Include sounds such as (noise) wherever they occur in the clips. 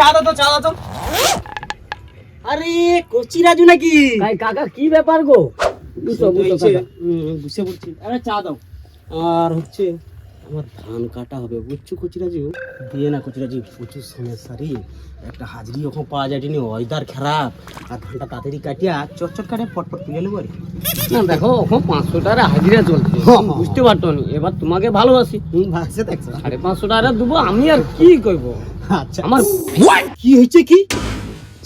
চা দাও তো চা দাও তো। আরে কচি রাজু নাকি? ভাই কাকা কি ব্যাপার গো? বুঝতে বুঝতে বুঝতে আরে চা দাও। আর হচ্ছে আমার ধান কাটা হবে। বুঝছ কচিরাজু? দিয়ে না কচিরাজু প্রচুর সমস্যা রে একটা হাজরি ওখানে পাওয়া যায় নি ওয়েদার খারাপ। আর ধানটা তাড়াতাড়ি কাটিয়া চটচট কাটে ফটফট তুলে নেব রে। না দেখো এখন পাঁচশো টাকা হাজিরা চলছে। হ্যাঁ, হ্যাঁ। বুঝতে পারতো না? এবার তোমাকে ভালোবাসি। ভাসে দেখছ? সাড়ে পাঁচশো টাকা দেবো আমি আর কি করব আচ্ছা। আমার কি হয়েছে কি?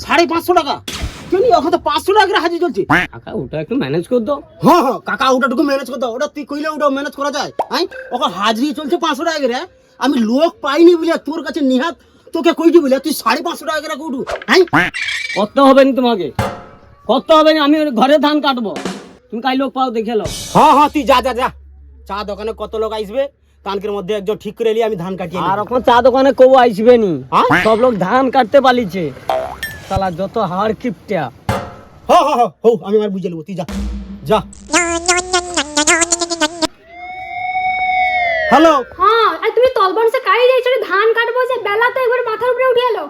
সাড়ে পাঁচশো টাকা? ওখানে তো পাঁচশো টাকা করে হাজির চলছে। কাকা ওটা একটু ম্যানেজ করে দাও। হ্যাঁ হ্যাঁ কাকা ওটাটুকু ম্যানেজ করতে ওটা তুই কইলে ওটা ম্যানেজ করা যায়। হ্যাঁ ওখানে হাজরি চলছে পাঁচশো টাকা করে। আমি লোক পাইনি বলে তোর কাছে নিহাত তোকে কইটি বলে তুই সাড়ে পাঁচশো টাকা করে উঠু। হ্যাঁ করতে হবে না তোমাকে? করতে হবে না? আমি ঘরে ধান কাটবো। তুমি কাই লোক পাও দেখে লো হ্যাঁ হ্যাঁ তুই যা যা যা। চা দোকানে কত লোক আসবে? কানকের মধ্যে একজন ঠিক করে এলি আমি ধান কাটিয়ে আর। এখন চা দোকানে কেউ আসবে নি। হ্যাঁ? সব লোক ধান কাটতে পালিছে। সালা যত হাড় কিপটা। হ্যাঁ হ্যাঁ হ্যাঁ হো আমি আর বুঝে নেব তুই যা যা। হ্যালো? হ্যাঁ আর তুমি তলবন সে কাই যাইছো রে ধান কাটবো যে বেলা তো একবার মাথার উপরে উঠে এলো।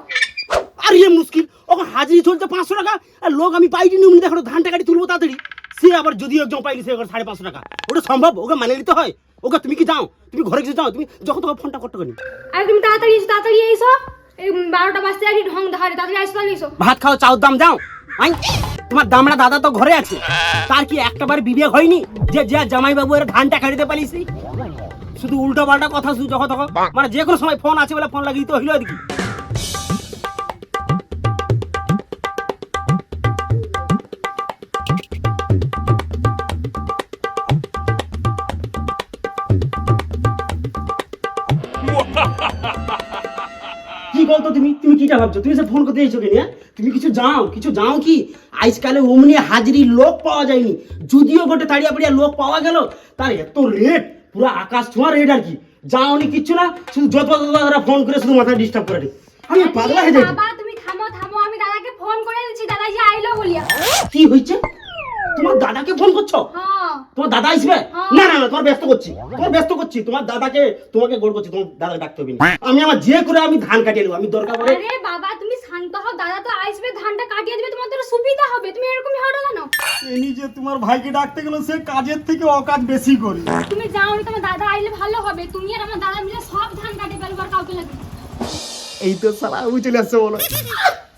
আর ইয়ে মুশকিল ওখানে হাজিরি চলছে পাঁচশো টাকা আর লোক আমি পাইনি নি দেখো ধানটা কাটি তুলবো তাড়াতাড়ি। সে আবার যদি একজন পাইনি সে আবার সাড়ে পাঁচশো টাকা। ওটা সম্ভব? ওকে মানে নিতে হয়? ওকে তুমি কি যাও তুমি ঘরে কিছু যাও তুমি যখন তখন ফোনটা করতে পারি আর তুমি তাড়াতাড়ি এসো তাড়াতাড়ি এসো। ভাত খাও, চাউর দাম যাও তোমার দামড়া দাদা তো ঘরে আছে। তার কি একটাবার বিবেক হয়নি যে যে জামাই বাবু এর ধানটা খাড়িতে পালিছি শুধু উল্টো পাল্টা কথা শুধু যখন তখন মানে যে কোনো সময় ফোন আছে বলে ফোন লাগিয়ে তো হইল আর কি কিটা ভাবছ? তুমি সে ফোন করতে এসছো কেন হ্যাঁ? তুমি কিছু যাও কিছু যাও কি? আজকালে অমনি হাজিরি লোক পাওয়া যায়নি। যদিও গোটে তাড়িয়া পাড়িয়া লোক পাওয়া গেল তার এত রেট পুরো আকাশ ছোঁয়া রেট আর কি। যাওনি কিচ্ছু না শুধু যত দাদারা ফোন করে শুধু মাথা ডিস্টার্ব করে আমি পাগলা হয়ে যাই। বাবা তুমি থামো থামো আমি দাদাকে ফোন করে দিচ্ছি দাদা যে আইলো বলিয়া। কি হয়েছে? তোমার দাদাকে ফোন করছ? হ্যাঁ। তোমার দাদা আসবে? হ্যাঁ। না না না তোমার ব্যস্ত করছি। তোমার ব্যস্ত করছি। তোমার দাদাকে তোমাকে গোল করছি। তোমার দাদা ডাকতে হবে। আমি আমার যে করে আমি ধান কাটিয়ে নেব। আমি দরকার করে আরে বাবা তুমি শান্ত হও। দাদা তো আসবে ধানটা কাটিয়ে দিবে। তোমার তো সুবিধা হবে। তুমি এরকমই হলো কেন? এনি যে তোমার ভাইকে ডাকতে গেল সে কাজের থেকে অকাজ বেশি করে। তুমি যাও নি, তোমার দাদা আইলে ভালো হবে। তুমি আর আমার দাদা মিলে সব ধান কাটে ফেলব আর কাউকে লাগে এই তো সারা ও চলে আসছে বলো।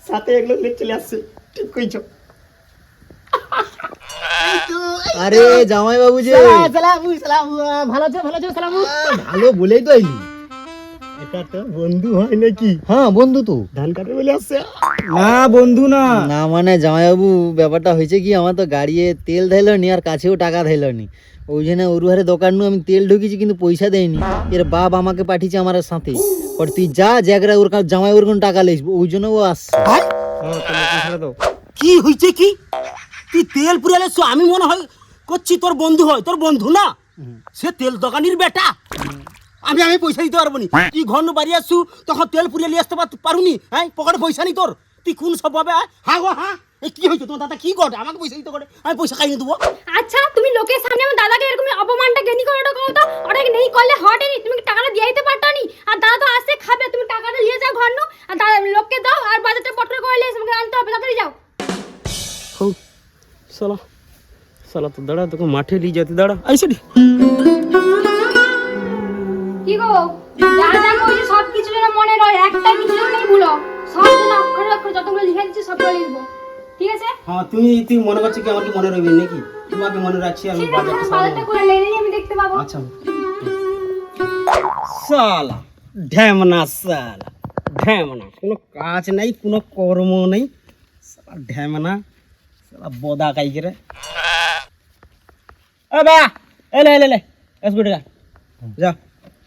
সাথে এগুলো নিয়ে চলে আসছে। ঠিক কইছো। আরে জামাই বাবু যে। সালামু সালামু ভালো আছো ভালো আছো সালামু। ভালো বলেই তো আইলি এটা তো বন্ধু হয় নাকি? হ্যাঁ বন্ধু তো। ধান কাটে বলে আসছে। না বন্ধু না। না মানে জামাইবাবু ব্যাপারটা হয়েছে কি আমার তো গাড়িয়ে তেল ধাইলো নি আর কাছেও টাকা ধাইলো নি ওই জন্য ওরুহারে দোকান নু আমি তেল ঢুকিয়েছি কিন্তু পয়সা দেয়নি এর বাপ আমাকে পাঠিয়েছে আমার সাথে। পর তুই যা জায়গায় ওর কাছে জামাই ওর কোনো টাকা লেসবো ওই জন্য ও আসছে। কি হইছে কি? তুই তেল পুরালে আমি মনে হয় করছি, তোর বন্ধু হয়? তোর বন্ধু না? সে তেল দোকানির বেটা। আমি আমি পয়সা দিতে পারব নি। তুই ঘর বাড়ি আসছু তখন তেল পুরিয়ে নিয়ে আসতে পার- পারুনি হ্যাঁ? পকেটে পয়সা নেই তোর। তুই কোন সব পাবে হ্যাঁ? গো হ্যাঁ? এই কি হয়েছে? তোমার দাদা কি করে? আমাকে পয়সা দিতে করে। আমি পয়সা খাইয়ে দেবো। আচ্ছা তুমি লোকের সামনে আমার দাদাকে এরকম অপমানটা জ্ঞানী করে ওটা করো তো? ওটা নেই করলে হটে নি। তুমি টাকাটা দিয়ে দিতে পারতো নি? আর দাদা তো আসে খাবে। তুমি টাকাটা নিয়ে যাও ঘর আর লোককে দাও। আর বাজারটা পটর করে নিয়ে এসে আনতে হবে। তাড়াতাড়ি যাও। হৌ সালা সালা তো দাঁড়া তোকে মাঠে নিয়ে যেতে দাঁড়া। আইসে কি গো? যা যা কইছি সব কিছু যেন মনে রয় একটা কিছু নেই ভুলো। সব যেন অক্ষরে অক্ষরে যতগুলো লিখে দিচ্ছি সবগুলো লিখব। ঠিক আছে? হ্যাঁ তুই মনে করছ কি আমার কি মনে রইবে নাকি? তোমাকে মনে রাখছি আমি ঠিক আছে বাজারটা আমি বাজারটা করে লেনেই আমি দেখতে পাবো। আচ্ছা। সালা ঢ্যামনা সালা ঢ্যামনা কোনো কাজ নাই কোনো কর্ম নেই। সালা ঢ্যামনা সালা বদা কাই করে এ বা এলে এলে এলে এস বেটা যা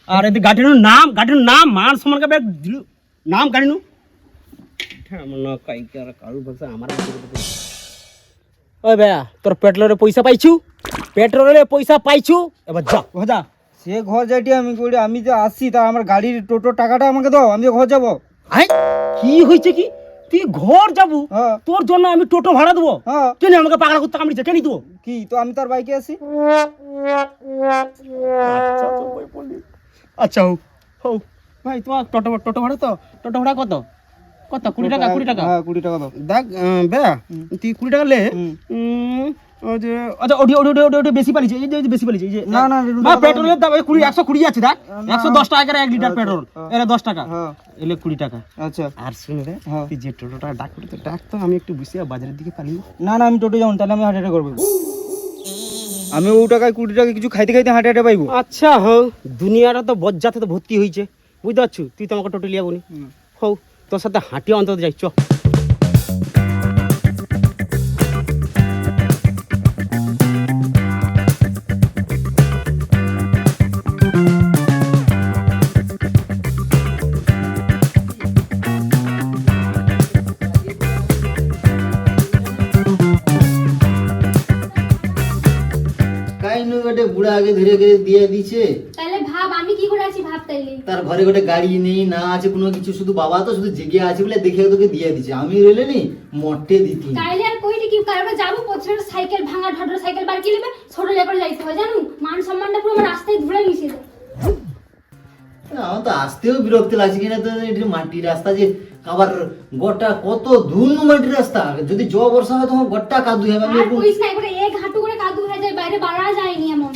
আর এদি গাড়ির নাম গাড়ির নাম মান সমান কা ব্যাগ দিলু নাম গাড়ি নু ঢ্যামনা কাই করে কারু বলছে আমার ওই বেয়া তোর পেট্রোলের পয়সা পাইছু পেট্রোলের পয়সা পাইছু এবার যা যা সে ঘর যাইটি আমি করি আমি যে আসছি তা আমার গাড়ির টোটো টাকাটা আমাকে দাও আমি ঘর যাব আই কি হয়েছে কি তুই ঘর যাব হ্যাঁ। তোর জন্য আমি টোটো ভাড়া দেবো। হ্যাঁ। কেন আমাকে পাগলা করতে কামড়িছে কেন দেবো কি তো আমি তার বাইকে আছি? আচ্ছা হোক হোক ভাই তোমার টোটো টোটো ভাড়া তো? টোটো ভাড়া কত? কত? কুড়ি টাকা কুড়ি টাকা? হ্যাঁ কুড়ি টাকা দাও। দেখ বে তুই কুড়ি টাকা লে। আচ্ছা ওটি ওটি ওটি ওটি ওটি বেশি পালিছে এই যে বেশি পালিছে এই যে না, না, বা পেট্রোলের দাম এই কুড়ি একশো কুড়ি আছে দেখ একশো দশ টাকা করে এক লিটার পেট্রোল এটা টাকা হ্যাঁ। এলে কুড়ি টাকা। আচ্ছা। আর শুনে রে হ্যাঁ। তুই যে টোটোটা ডাক করে তো ডাক তো আমি একটু বুঝি বাজারের দিকে পালিয়ে না না আমি টোটো যাব তাহলে আমি হাটে হাটে করব। আমি ও টাকায় কুড়ি টাকা কিছু খাইতে খাইতে হাটে হাটে পাইবো। আচ্ছা হও দুনিয়াটা তো বজ্জাতে তো ভর্তি হয়েছে বুঝতে পারছ? তুই তো আমাকে টোটো লিয়া বনি হও তোর সাথে হাঁটিয়ে অন্তত যাই চ। দিয়ে দিছে তাহলে ভাব আমি কি করে আছি ভাব তাইলে? তার ঘরে গোটে গাড়ি নেই না আছে কোনো কিছু শুধু বাবা তো শুধু জেগে আছে বলে দেখে তোকে দিয়ে দিছে আমি রইলে নি মটে দিতি তাইলে আর কইটি কি কারণে যাব পছন্দ সাইকেল ভাঙা সাইকেল বার ছোট লেবার যাইতে হয় জানো? মান সম্মানটা পুরো আমার রাস্তায় মিশে যায়। আমার তো আসতেও বিরক্তি লাগছে কিনা তো এটি মাটির রাস্তা যে আবার গোটা কত ধুন মাটির রাস্তা। যদি জ বর্ষা হয় তখন গোটা কাদু হবে আমি না এক হাঁটু করে কাদু হয়ে যায় বাইরে বাড়া যায়নি এমন।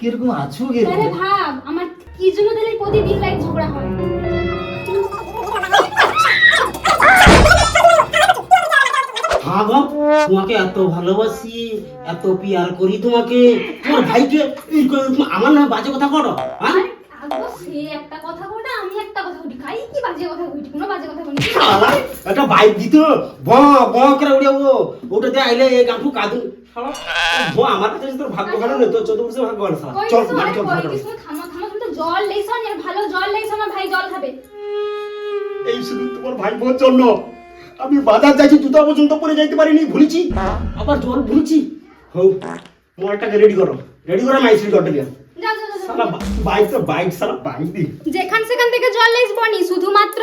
কীরকম আছো তাহলে কীরকম ভাব আমার কি জন্য তাহলে প্রতিদিন লাইক ঝগড়া হয়? হ্যাঁ গো তোমাকে এত ভালোবাসি এত পিয়ার করি তোমাকে। তোমার ভাইকে এই করে- আমার না বাজে কথা করো হ্যাঁ? আগো সে একটা কথা কোটা আমি একটা কথা কইটি খাই কি বাজে কথা কইটি কোনো বাজে কথা শালা, একটা বাইক দিত ব ব করে উড়ে ও। ওটাতে আইলে এই গাঁঠু কাদু। শালা, আমার কাছে তোর ভাগ্য ভালো নেই তোর চোদ্দ বছর ভাগ্য ভালো চল বাড়ি চল ভালো থামো থামো তুমি তো জল লেইছো না ভালো জল লেইছো আমার ভাই জল খাবে। এই শুধু তোমার ভাই বোন জন্য আমি বাজার যাইছি জুতা পর্যন্ত পরে যাইতে পারিনি ভুলেছি? আবার জল ভুলেছি? হও মোবাইলটাকে রেডি করো। রেডি করো মাইসি গটে দিয়া যাও যাও যাও, সালা যাও। বাইক তো বাইক সালা বাইক দি যেখান সেখান থেকে জল লেইসবো নি শুধুমাত্র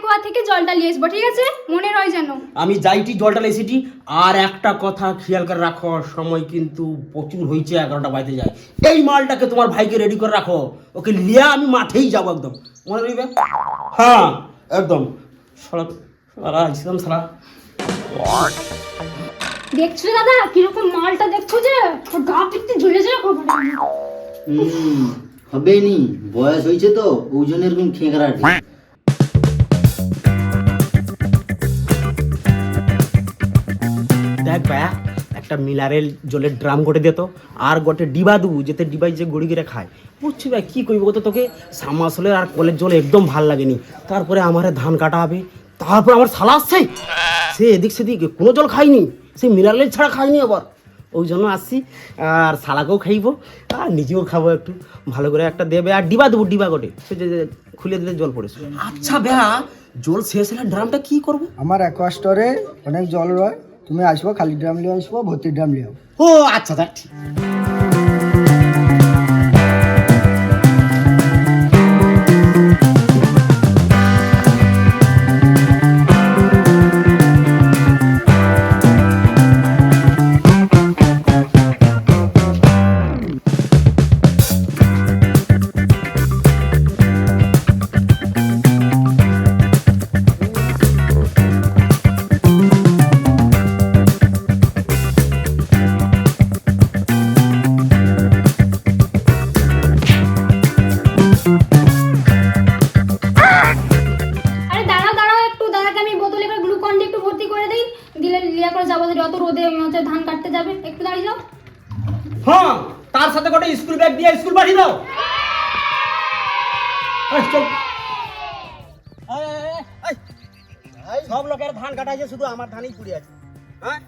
অ্যাকোয়া থেকে জলটা লিয়ে আসব ঠিক আছে? মনে রয় যেন। আমি যাইটি জলটা লেসিটি আর একটা কথা খেয়াল করে রাখো সময় কিন্তু প্রচুর হয়েছে এগারোটা বাজতে যায়। এই মালটাকে তোমার ভাইকে রেডি করে রাখো। ওকে লিয়া আমি মাঠেই যাব একদম। মনে রইবে? হ্যাঁ একদম। সারা সারা আসলাম সারা দেখছ দাদা কীরকম মালটা দেখছ যে? গা পিত্তি ঝুলে যায় খবর হবে নি। বয়স হয়েছে তো ওই জন্য এরকম খেঁকড়াটি দেখ ভাইয়া একটা মিনারেল জলের ড্রাম গোটে দিত। আর গোটে ডিবা দেবো যেতে ডিবাই যে গড়ি গিরে খায়। বুঝছি ভাই, কী করব তো তোকে? সামাসলের আর কলের জল একদম ভালো লাগেনি। তারপরে আমার ধান কাটা হবে, তারপর আমার শালা আসছে। সে এদিক সেদিক কোনো জল খাইনি সে মিনারেল ছাড়া খাইনি আবার। ওই জন্য আসছি, আর শালাকেও খাইবো, আর নিজেও খাব একটু। ভালো করে একটা দেবে, আর ডিবা দেবো, ডিবা গোটে। সে যে খুলে দিলে জল পড়েছে আচ্ছা ভাইয়া জল শেষ হলে ড্রামটা কি করব? আমার অ্যাকোয়া স্টোরে অনেক জল রয়। তুমি আসব খালি ড্রাম নিয়ে আসব ভর্তি ড্রাম নিয়ে আসব ও আচ্ছা আচ্ছা তার স্কুল ব্যাগ দিয়ে স্কুল পাঠিয়ে দাও। চল। সব লোকের ধান কাটাইছে শুধু আমার ধানই পুড়ে আছে। হ্যাঁ?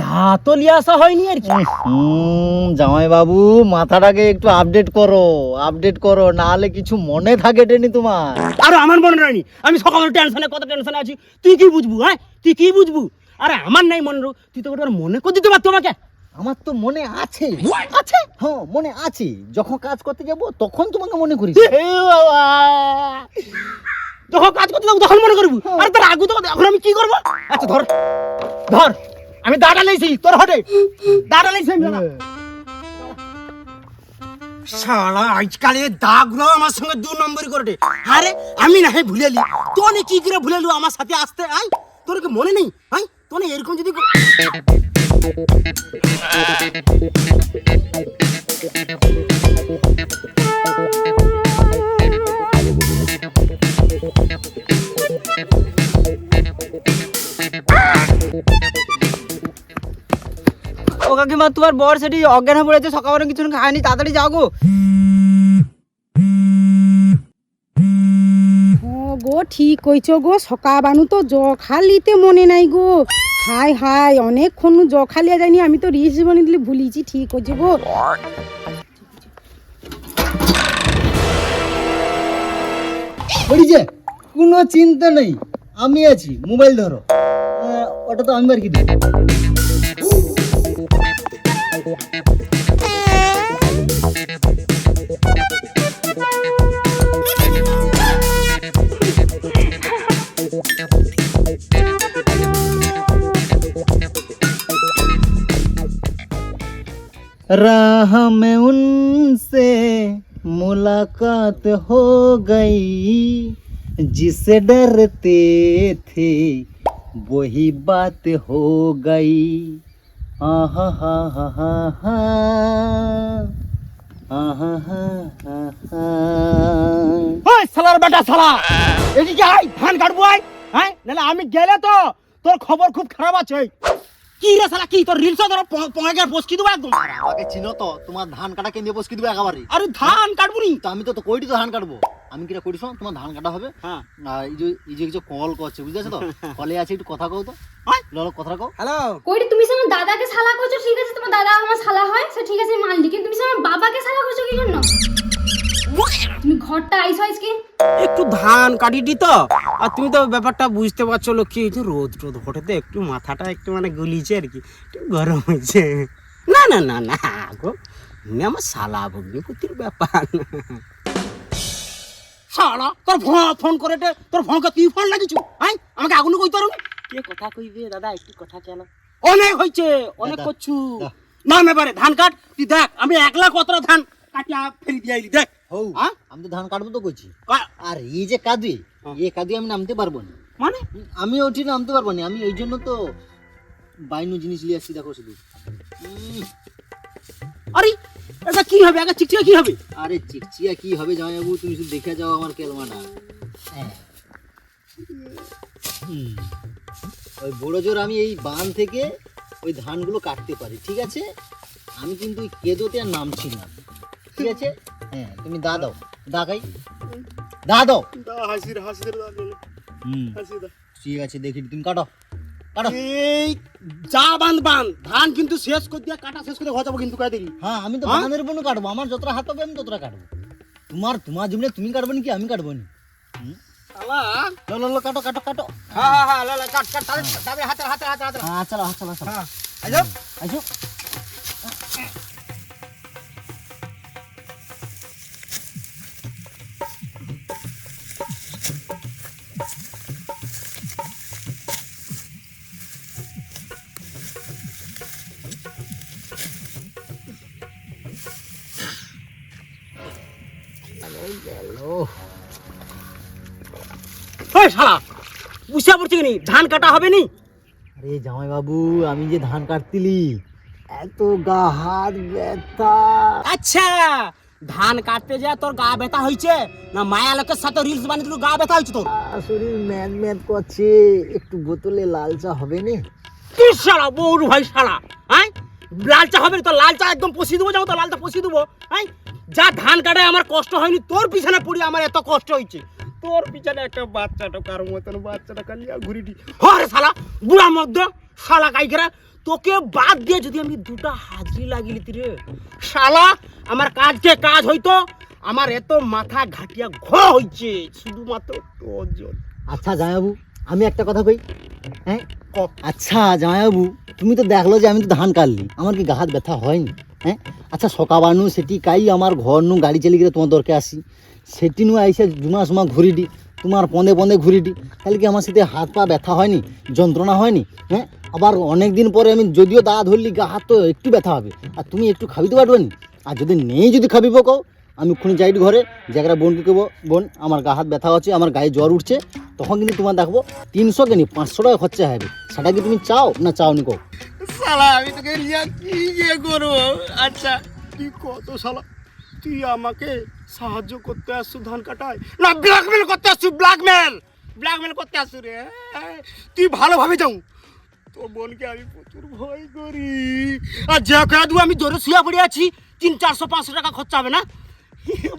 দা তো লিয়ে আসা হয়নি আর কি। হুম জামাই বাবু মাথাটাকে একটু আপডেট করো আপডেট করো নাহলে কিছু মনে থাকে টেনি তোমার। আরে আমার মনে রানি আমি সকালে টেনশনে কত টেনশনে আছি। তুই কি বুঝবু হ্যাঁ? তুই কি বুঝবু? আরে আমার নাই মনে রো তুই তো মনে করে দিতে পারতো আমাকে। আমার তো মনে আছে। আছে? হ্যাঁ মনে আছে। যখন কাজ করতে যাব তখন তোমাকে মনে করি। যখন কাজ করতে যাব তখন মনে করব। আরে তোর আগু তো এখন আমি কি করব? আচ্ছা ধর। ধর। আমি দাঁড়া লাইছি তোর হটে। দাঁড়া দাঁড়া। শালা আজকাল এ দাগুলো আমার সঙ্গে দু নম্বরই করে আরে আমি না হয় ভুলেলি। তোনে কি করে ভুলেলু আমার সাথে আসতে আই? তোর কি মনে নেই? আই? তোনে এরকম যদি কাকিমা, তোমার বর সেটি অজ্ঞান হয়ে পড়েছে সকালে কিছু খায়নি, তাড়াতাড়ি যাও গো। গো, ঠিক কইছো গো সকা বানু তো জ, খালিতে মনে নাই গো। হাই হাই অনেকক্ষণ জ খালিয়া যায়নি, আমি তো রিস বনি দিলে ভুলিছি ঠিক হচ্ছে গো। যে কোনো চিন্তা নেই, আমি আছি, মোবাইল ধরো। ওটা তো আমি আর কি দেবো राह में उनसे मुलाकात हो गई जिसे डरते थे वही बात हो गई आहा हा हा हा हा आहा हा हा हा ওই শালার বেটা শালা এদিকে আয় ধান কাটবো আয় হ্যাঁ নাহলে আমি গেলে তো তোর খবর খুব খারাপ আছে কি রে শালা কি তোর রিলস ধরো পঙ্গে পস্কি দেবো একদম? আমাকে চিনো তো তোমার ধান কাটা কেন্দ্রে বসকে দিবে একেবারে? আরে ধান কাটবো নি। তো আমি তো তো কইটি তো ধান কাটবো। আমি করি শোন তোমার ধান কাটা হবে। হ্যাঁ। এই যে এই যে কিছু কল করছে বুঝতে পারছ তো (laughs) কলে আছে একটু কথা কও তো। আয়। কথা কও। হ্যালো। কইটি তুমি আমার দাদাকে শালা করছ ঠিক আছে তোমার দাদা আমার শালা হয় সে ঠিক আছে মানলি কিন্তু তুমি আমার বাবাকে শালা করছ কি জন্য? তুমি ঘরটা আইসো আজকে। একটু ধান কাটিটি তো। আর তুমি তো ব্যাপারটা বুঝতে পারছ লক্ষ্মী এই যে রোদ রোদ ঘটেতে একটু মাথাটা একটু মানে গলিছে আর কি একটু গরম হয়েছে। না না না না গো তুমি আমার শালা ভগ্নিপতির ব্যাপার। শালা তোর ফোন ফোন করে তোর ফোনকে তুই ফোন লাগিছু আই আমাকে আগুন কই তোর কে কথা কইবে দাদা একটু কথা কেন? অনেক হয়েছে অনেক করছু। না এবারে ধান কাট। তুই দেখ আমি একলা কতটা ধান কাটিয়া ফেরি দিয়ে আইলি দেখ। হৌ? আমি তো ধান কাটবো তো করছি আর এই যে হ্যাঁ। এই কাদুয়ে আমি নামতে পারব না। মানে? আমি ওটি নামতে পারব না। আমি ওই জন্য তো বাইনু জিনিস নিয়ে আসছি দেখো শুধু। আরে এটা কি হবে? একটা চিকচিকা কি হবে? আরে চিকচিয়া কি হবে জামাইবাবু? তুমি শুধু দেখে যাও আমার কেলমাটা। হ্যাঁ। ওই বড় জোর আমি এই বান থেকে ওই ধানগুলো কাটতে পারি ঠিক আছে? আমি কিন্তু ওই কেদোতে আর নামছি না। ঠিক আছে? হ্যাঁ তুমি দা দাও দা খাই। দা দাও। হাসির হাসির হুম। ঠিক আছে দেখি তুমি কাটো কাটো। এই যা বান্ধ বান্ধ ধান কিন্তু শেষ করে দিয়া কাটা শেষ করে ঘর যাব কিন্তু কাই দেখি হ্যাঁ আমি তো হ্যাঁ? বাগানের কাটবো আমার যতটা হাত হবে আমি ততটা কাটবো। তোমার তোমার জমিনে তুমি কাটবো নাকি আমি কাটবো নি শালা। লো লো লো কাটো কাটো কাটো। হ্যাঁ হ্যাঁ হ্যাঁ কাট কাট তাহলে হাতে হাতে হাতে হাতে হ্যাঁ চলো চলো চলো। হ্যাঁ আইজো ওই শালা বুঝা পড়ছে কি নি? ধান কাটা হবে নি? আরে জামাই বাবু আমি যে ধান কাটতিলি এত গা হাত ব্যথা। আচ্ছা ধান কাটতে যা তোর গা ব্যথা হয়েছে না মায়া লোকের সাথে রিলস বানিয়ে গা ব্যথা হয়েছে তোর? শরীর ম্যাদ ম্যাদ করছে একটু বোতলে লাল চা হবে না? শালা বউর ভাই শালা হ্যাঁ লাল চা হবে না, তোর লাল চা একদম পষিয়ে দেবো যাও তো লাল চা পষিয়ে দেবো হ্যাঁ যা ধান কাটায় আমার কষ্ট হয়নি তোর পিছনে পড়ি আমার এত কষ্ট হয়েছে তোর পিছনে একটা বাচ্চাটা কার মতন বাচ্চাটা টাকা নিয়ে ঘুরিটি। হরে শালা বুড়া মধ্য শালা কাইকেরা তোকে বাদ দিয়ে যদি আমি দুটা হাজিরি লাগিলি লিতি রে শালা আমার কাজকে কাজ হইতো আমার এত মাথা ঘাটিয়া ঘ হইছে শুধুমাত্র তোর জন্য। আচ্ছা জামাইবাবু আমি একটা কথা কই হ্যাঁ? ক। আচ্ছা জামাইবাবু তুমি তো দেখল যে আমি তো ধান কাটলি। আমার কি হাত ব্যথা হয়নি? হ্যাঁ? আচ্ছা সকাবানু সেটি কাই আমার ঘর নু গাড়ি চালিয়ে গেলে তোমার দরকার আসি। সেটি নু আইসে জুমা সুমা ঘুরি দি তোমার পন্দে পন্দে ঘুরি দি তাহলে কি আমার সাথে হাত পা ব্যথা হয়নি? যন্ত্রণা হয়নি? হ্যাঁ? আবার অনেক দিন পরে আমি যদিও দা ধরলি, গা হাত তো একটু ব্যথা হবে। আর তুমি একটু খাবিতে পারবে আর যদি নেই, যদি খাবি কও আমি ওখানে যাই ঘরে জায়গাটা বোনকে কেবো, বোন, আমার গা হাত ব্যথা হচ্ছে আমার গায়ে জ্বর উঠছে, তখন কিন্তু তোমার দেখব তিনশো কেনি পাঁচশো টাকা খরচা হবে। সেটা কি তুমি চাও না চাও নি কও শালা, আমি তোকে রিয়া কি যে করব? আচ্ছা তুই কত শালা? তুই আমাকে সাহায্য করতে আসছু ধান কাটায়? না ব্ল্যাকমেল করতে আসছু ব্ল্যাকমেল ব্ল্যাকমেল করতে আসছু রে তুই ভালোভাবে যাও। তোর বোনকে আমি প্রচুর ভয় করি। আর যে কয়া দু আমি জোরে শুয়ে পড়ে আছি, তিন, চারশো, পাঁচশো টাকা খরচা হবে না?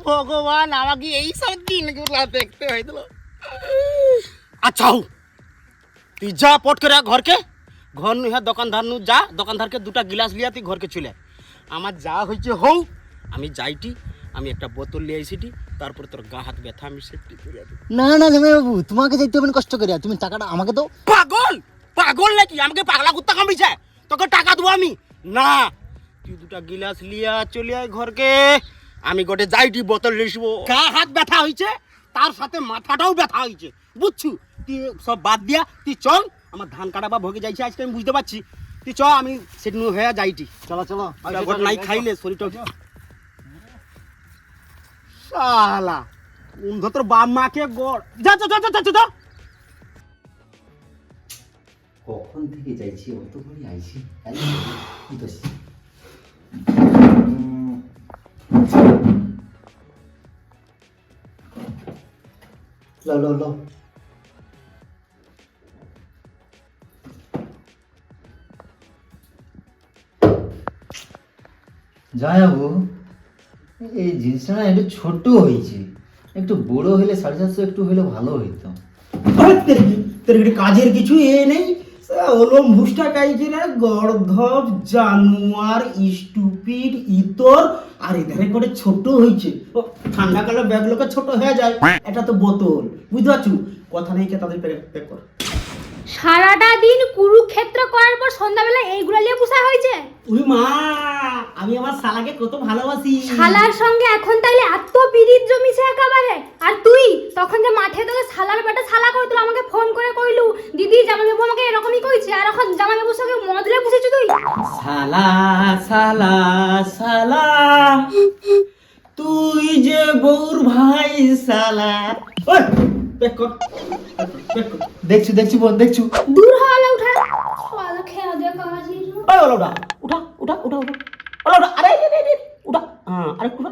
ভগবান আমাকে এই সব দিনগুলো দেখতে হয়েছিল। আচ্ছা হোক তুই যা পট করে আয় ঘরকে ঘর নু হ্যাঁ দোকানদার নু যা দোকানদারকে দুটা গিলাস লিয়া তুই ঘরকে চলে আয়। আমার যা হয়েছে হও। আমি যাইটি আমি একটা বোতল লিয়ে আইসিটি তারপরে তোর গা হাত ব্যথা আমি সেফটি করে না না জামাইবাবু তোমাকে যাইতে হবে কষ্ট করে তুমি টাকাটা আমাকে দাও। পাগল? পাগল নাকি? আমাকে পাগলা কুত্তা কামড়িছে? তোকে টাকা দেবো আমি? না। তুই দুটা গিলাস লিয়া চলে আয় ঘরকে। আমি গোটে যাইটি বোতল লিসবো গা হাত ব্যথা হয়েছে তার সাথে মাথাটাও ব্যথা হয়েছে বুঝছু? তুই সব বাদ দিয়া তুই চল আমার ধান কাটা বা ভোগে যাইছে আজকে আমি বুঝতে পারছি। তুই চ আমি সেদিন হয়ে যাইটি। চলো চলো গোট নাই খাইলে শরীরটা শালা উন্ধ তোর বাপ মাকে গড়। যা যা যা যা যা, যা কখন থেকে যাইছি অত করে আইছি কি তো লো লো লো জয়াবু এই জিনিসটা না একটু ছোট হয়েছে। একটু বড় হলে সাড়ে চারশো একটু হলে ভালো হইতো। তের কাজের কিছু এ নেই? ওলো মুষ্টা কাইছে না গর্ধব জানুয়ার স্টুপিড ইতর। আর এধারে করে ছোট হয়েছে ও, ঠান্ডাকালে ব্যাগগুলোকে ছোট হয়ে যায়। এটা তো বোতল। বুঝতে পারছ? কথা নেই কে তাদের প্যাক কর। সারাটা দিন কুরুক্ষেত্র করার পর সন্ধ্যাবেলা এইগুলো নিয়ে পুষা হয়েছে। উই মা আমি আমার শালাকে কত ভালোবাসি। শালার সঙ্গে এখন তাইলে এত পিরিত জমিছে একেবারে। আর তুই তখন যে মাঠে তোকে শালার বেটা শালা করছিল আমাকে ফোন করে কইলু দিদি জামাইবাবু আমাকে এরকমই কইছে আর এখন জামাইবাবুর সঙ্গে মদলে পুষেছিস তুই? শালা শালা শালা তুই যে বউর ভাই শালা। ওই! প্যাক কর। দেখছু দেখছু বোন দেখছু। দূর হলে উঠা। শালা খেয়া দে কাজ ওই ওলা উঠা। উঠা উঠা উঠা ওলা উঠা। আরে রে রে উঠা। হ্যাঁ আরে উঠা।